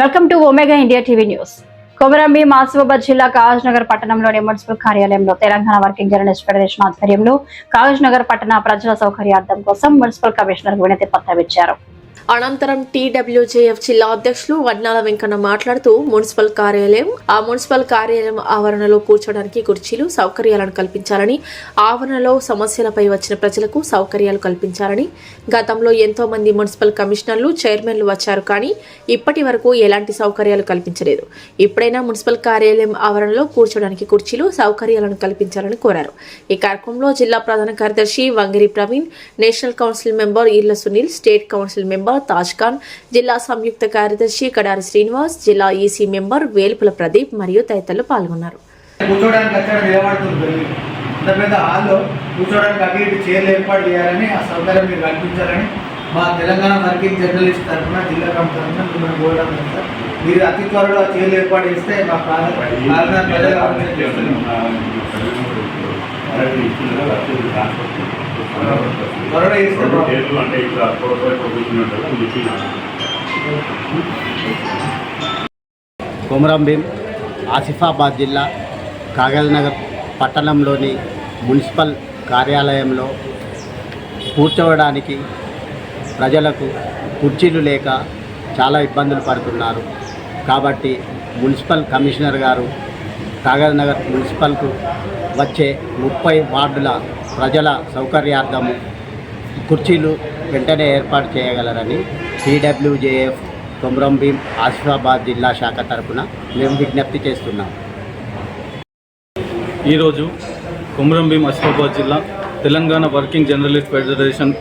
Welcome to Omega India TV news. కొమరంబి మాసిబాబాద్ జిల్లా కాగజ్ నగర్ పట్టణంలోని మున్సిపల్ కార్యాలయంలో తెలంగాణ వర్కింగ్ జర్నలిస్ట్ ఫెడరేషన్ ఆధ్వర్యంలో కాగజ్ నగర్ పట్టణ ప్రజల సౌకర్యార్థం కోసం మున్సిపల్ కమిషనర్ వినతి పత్రం ఇచ్చారు. అనంతరం టీడబ్ల్యూజేఎఫ్ జిల్లా అధ్యక్షులు వడ్నాల వెంకన్న మాట్లాడుతూ మున్సిపల్ కార్యాలయం ఆ మున్సిపల్ కార్యాలయం ఆవరణలో కూర్చోడానికి కుర్చీలు సౌకర్యాలను కల్పించాలని ఆవరణలో సమస్యలపై వచ్చిన ప్రజలకు సౌకర్యాలు కల్పించాలని. గతంలో ఎంతో మంది మున్సిపల్ కమిషనర్లు చైర్మన్లు వచ్చారు కానీ ఇప్పటి వరకు ఎలాంటి సౌకర్యాలు కల్పించలేదు. ఇప్పుడైనా మున్సిపల్ కార్యాలయం ఆవరణలో కూర్చోడానికి కుర్చీలు సౌకర్యాలను కల్పించాలని కోరారు. ఈ కార్యక్రమంలో జిల్లా ప్రధాన కార్యదర్శి Vangiri Praveen national council member Eerla Sunil state council member Taj Khan జిల్లా సంయుక్త కార్యదర్శి కడారి శ్రీనివాస్ జిల్లా ఈసీ మెంబర్ వేలుపుల ప్రదీప్ మరియు తదితరులు పాల్గొన్నారు. కూర్చోడానికి అక్కడ నిలబడుతుంది వెళ్ళి ఇంత పెద్ద హాల్లో కూర్చోడానికి అటు ఇటు చైర్లు ఏర్పాటు చేయాలని ఆ సౌకర్యం మీరు కల్పించాలని మా తెలంగాణ వర్కింగ్ జర్నలిస్ట్ తరఫున జిల్లా కమిటీ తరఫున మిమ్మల్ని కోరడం లేదు సార్. మీరు అతి త్వరలో ఆ చైర్లు ఏర్పాటు చేస్తే మా ప్రాంత ప్రజల అంటే పొజిషన్ కొమరంభీం ఆసిఫాబాద్ జిల్లా కాగజ్ నగర్ పట్టణంలోని మున్సిపల్ కార్యాలయంలో కూర్చోవడానికి ప్రజలకు కుర్చీలు లేక చాలా ఇబ్బందులు పడుతున్నారు. కాబట్టి మున్సిపల్ కమిషనర్ గారు కాగజ్ నగర్ మున్సిపల్కు వచ్చే ముప్పై వార్డుల ప్రజల సౌకర్యార్థం కుర్చీలు వెంటనే ఏర్పాటు చేయగలరని టీడబ్ల్యూజేఎఫ్ కొమరంభీం ఆసిఫాబాద్ జిల్లా శాఖ తరపున మేము విజ్ఞప్తి చేస్తున్నాం. ఈరోజు కొమరంభీం ఆసిఫాబాద్ జిల్లా తెలంగాణ వర్కింగ్ జర్నలిస్ట్ ఫెడరేషన్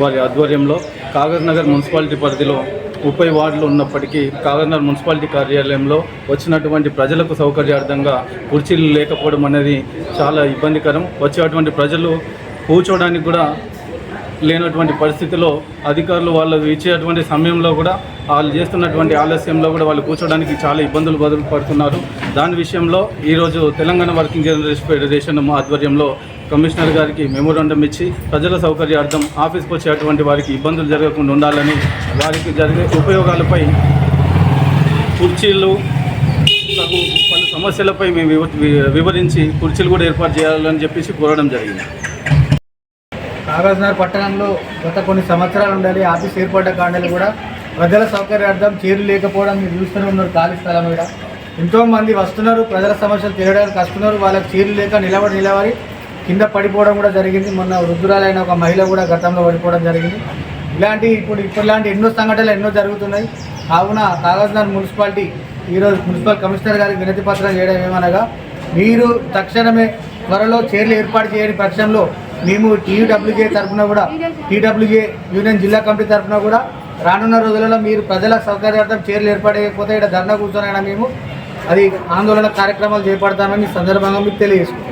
వారి ఆధ్వర్యంలో కాగర్ నగర్ మున్సిపాలిటీ పరిధిలో ముప్పై వార్డులు ఉన్నప్పటికీ కాగజ్ మున్సిపాలిటీ కార్యాలయంలో వచ్చినటువంటి ప్రజలకు సౌకర్యార్థంగా కుర్చీలు లేకపోవడం అనేది చాలా ఇబ్బందికరం. వచ్చేటువంటి ప్రజలు కూర్చోవడానికి కూడా లేనటువంటి పరిస్థితిలో అధికారులు వాళ్ళు ఇచ్చేటువంటి సమయంలో కూడా వాళ్ళు చేస్తున్నటువంటి ఆలస్యంలో కూడా వాళ్ళు కూర్చోడానికి చాలా ఇబ్బందులు బదులు పడుతున్నారు. దాని విషయంలో ఈరోజు తెలంగాణ వర్కింగ్ జనరేషన్ ఫెడరేషన్ ఆధ్వర్యంలో కమిషనర్ గారికి మెమోరాండం ఇచ్చి ప్రజల సౌకర్యార్థం ఆఫీస్కి వచ్చేటువంటి వారికి ఇబ్బందులు జరగకుండా ఉండాలని వారికి జరిగే ఉపయోగాలపై కుర్చీలు పలు సమస్యలపై మేము వివరించి కుర్చీలు కూడా ఏర్పాటు చేయాలని చెప్పేసి కోరడం జరిగింది. కాగజ్నగర్ పట్టణంలో గత కొన్ని సంవత్సరాలు ఉండాలి ఆఫీస్ ఏర్పడ్డ కాండలు కూడా ప్రజల సౌకర్యార్థం చీరలు లేకపోవడం మీరు చూస్తూనే ఉన్నారు ఖాళీ స్థలం మీద. ఎంతోమంది వస్తున్నారు ప్రజల సమస్యలు తీరడానికి వస్తున్నారు వాళ్ళకి చేరు లేక నిలబడి నిలబడి కింద పడిపోవడం కూడా జరిగింది. మొన్న వృద్ధురాలైన ఒక మహిళ కూడా గతంలో పడిపోవడం జరిగింది. ఇలాంటి ఇప్పుడు ఇప్పుడు ఎన్నో సంఘటనలు ఎన్నో జరుగుతున్నాయి. కావున కాగజ్నగర్ మున్సిపాలిటీ ఈరోజు మున్సిపల్ కమిషనర్ గారికి వినతి పత్రం చేయడం ఏమనగా మీరు తక్షణమే త్వరలో చైర్లు ఏర్పాటు చేయని పక్షంలో మేము టీడబ్ల్యూజే తరఫున కూడా టీడబ్ల్యూజే యూనియన్ జిల్లా కమిటీ తరఫున కూడా రానున్న రోజులలో మీరు ప్రజల సౌకర్యార్థం చైర్లు ఏర్పడకపోతే ఇక్కడ ధర్నా కూర్చొనైనా మేము అది ఆందోళన కార్యక్రమాలు చేపడతామని సందర్భంగా మీకు తెలియజేసుకుంటాం